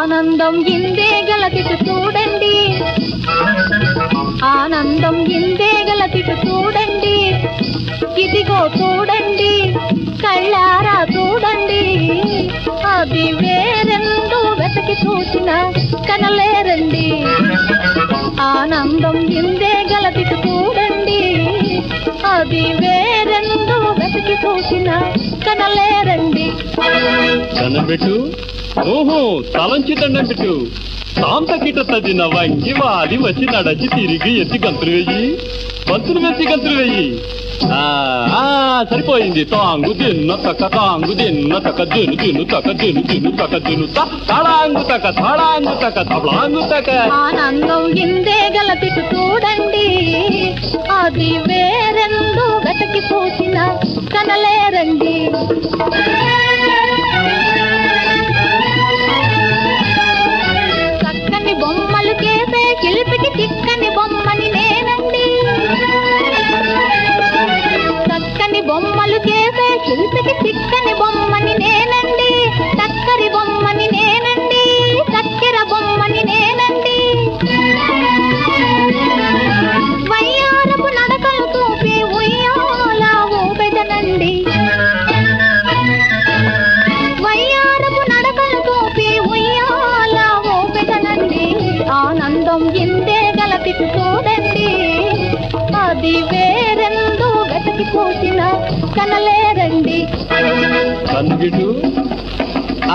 ఆనందం ఇందే గలతిటు చూడండి. ఆనందం ఇందే గలతిటు చూడండి. ఇదిగో చూడండి కళ్ళారా చూడండి. అది వేరెందు వెతకి చూసిన కనలేరండి. ఆనందం ఇందే గలతిటు చూడండి అది వేరెందో వెతకి చూసిన కనలేరండి. కనబెట్టు? ఓహో తలంచి దండం సాంత కిట తదిన వంగి వాలి వచ్చి నడచి తిరిగి ఎత్తి గంతులు వెయ్యి బంతులు వెత్తి గంతులు వెయ్యి ఆ, సరిపోయింది. తాంగు దిన్న తక తాంగు దిన్న తక దిను దిను తక దిను దిను తక దిను తడాంగు తక తడాంగు తక తబలాంగు తక. ఆనందం ఇందే గలతిటు చూడండి. అది వేరెందు వెతకి పోసిన కనలేరండి. చక్కని బొమ్మలు చేసే శిల్పికి చిక్కని బొమ్మలు சிக்க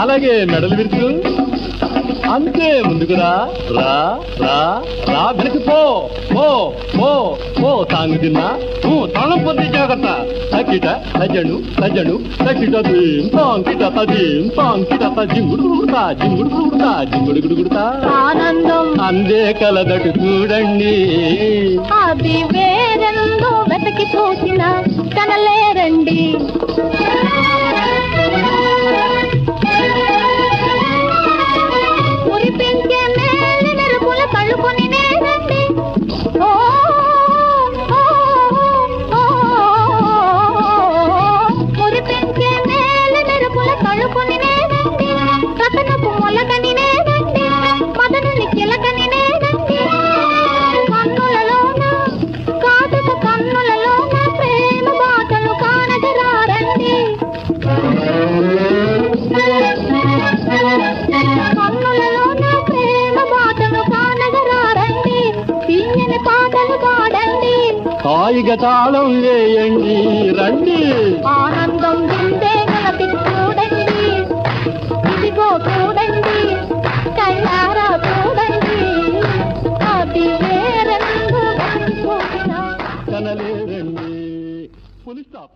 అలాగే మెడలు విరుచు అంతే ముందుకురా రా రా రా వెనక్కి పో పో పో పో తాంగు తిన్నా. తాళం పొంది జాగ్రత్త. తక్కిట తజ్జను తజ్జను తక్కిట దీం తాంకిట తదీం తాంకిట జింగుడు గుడుతా జింగుడు గుడుతా జింగుడు గుడుగుడుతా ఆనందం. అందే కలదటు చూడండి. అది వేరెందు వెతకి హాయిగా తాళం వేయండి రండి. ఆనందం గలపి చూడండి ఇదిగో చూడండి కళ్ళారా చూడండి. అది పులి స్టాప్